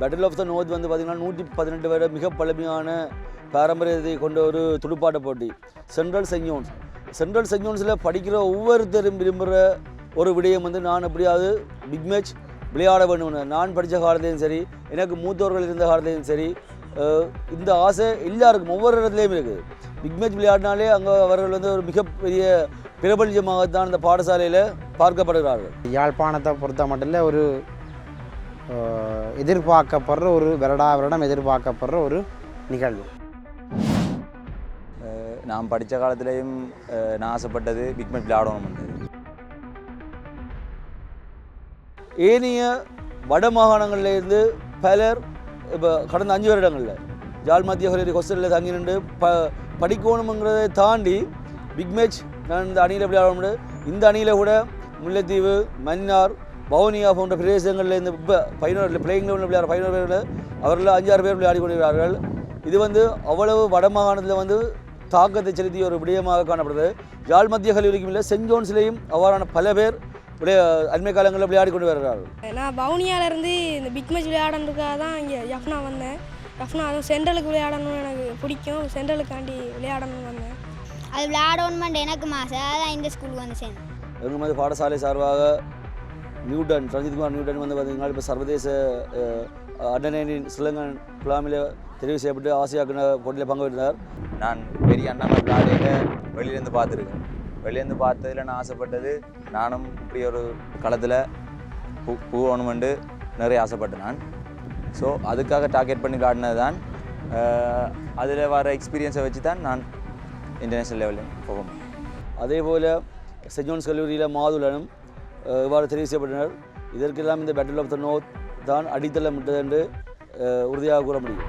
Battle of the North வந்து பார்த்திங்கன்னா நூற்றி பதினெட்டு வரை மிக பழமையான பாரம்பரியத்தை கொண்ட ஒரு துடுப்பாட்ட போட்டி. சென்ட்ரல் செஞ்சோன்ஸ் சென்ட்ரல் செஞ்சோன்ஸில் படிக்கிற ஒவ்வொருத்தரும் விரும்புகிற ஒரு விடயம் வந்து நான் எப்படியாவது பிக் மேட்ச் விளையாட வேணும்னு நான் படித்த காலத்தையும் சரி எனக்கு மூத்தவர்கள் இருந்த காலத்தையும் சரி இந்த ஆசை எல்லாருக்கும் ஒவ்வொரு இடத்துலையும் இருக்குது பிக் மேட்ச் விளையாடினாலே அங்கே அவர்கள் வந்து ஒரு மிகப்பெரிய பிரபல்யமாகத்தான் இந்த பாடசாலையில் பார்க்கப்படுகிறார்கள். யாழ்ப்பாணத்தை பொறுத்த மட்டும் ஒரு எதிர்பார்க்கப்படுற ஒரு வருடா வருடம் எதிர்பார்க்கப்படுற ஒரு நிகழ்வு. நான் படித்த காலத்திலையும் நான் ஆசைப்பட்டது பிக் மேட்ச் விளையாடணும்ன்றது ஏனைய வட மாகாணங்கள்லேருந்து பலர் இப்போ கடந்த அஞ்சு வருடங்களில் ஜாழ் மத்திய கல்லூரி ஹாஸ்டலில் தங்கி நின்று ப படிக்கணுங்கிறதை தாண்டி பிக் மேட்ச் நான் இந்த அணியில் விளையாட இந்த அணியில் கூட முல்லைத்தீவு மன்னார் வவுனியா போன்ற பிரதேசங்களில் இந்த இப்போ பதினோரு பிளேயிங் லெவலில் விளையாடுற பதினோரு பேரில் அவரில் அஞ்சாறு பேர் விளையாடி கொண்டிருக்கிறார்கள். இது வந்து அவ்வளவு வட மாகாணத்தில் வந்து தாக்கத்தை செலுத்திய ஒரு விடயமாக காணப்படுது. யாழ் மத்திய கல்லூரிக்கும் இல்லை சென்ட் ஜோன்ஸ்லேயும் அவ்வாறான பல பேர் விளையா அண்மை காலங்களில் விளையாடி கொண்டு வருகிறார்கள். நான் வவுனியால இருந்து இந்த பிக் மேட்ச் விளையாடுறதுக்காக தான் இங்கே யஃப்னா வந்தேன். யஃப்னா அதுவும் சென்ட்ரலுக்கு விளையாடணும்னு எனக்கு பிடிக்கும். சென்ட்ரலுக்காண்டி விளையாடணும்னு வந்தேன். அது விளையாடணுமெண்ட் எனக்கு ஆசை. அதான் இந்த ஸ்கூலுக்கு வந்து சேர்ந்தேன். எங்கள் மாதிரி பாடசாலை சார்பாக நியூட்டன் ரஞ்சித்குமார் நியூட்டன் வந்து பார்த்தீங்கன்னா இப்போ சர்வதேச அண்டனைனின் ஸ்ரீலங்கன் குழாமில் தெரிவு செய்யப்பட்டு ஆசியாக்கின போட்டியில் பங்கு பெற்றார் நான் பெரிய அண்ணாமலை விளையாடையில வெளியிலேருந்து பார்த்துருக்கேன் வெளியேருந்து பார்த்ததில் நான் ஆசைப்பட்டது நானும் இப்படி ஒரு களத்தில் பூ பூவணுமெண்டு நிறைய ஆசைப்பட்டேன் நான் ஸோ அதுக்காக டார்கெட் பண்ணி காட்டினது தான் அதில் வர எக்ஸ்பீரியன்ஸை வச்சு தான் நான் இன்டர்நேஷ்னல் லெவலில் போகும் அதே போல் சென்ட் ஜோன்ஸ் கல்லூரியில் மாதுளனும் இவ்வாறு தெரிவு செய்யப்பட்டனர் இதற்கெல்லாம் இந்த பேட்டில் ஆஃப் த நோத் தான் அடித்தளமிட்டது என்று உறுதியாக கூற முடியும்.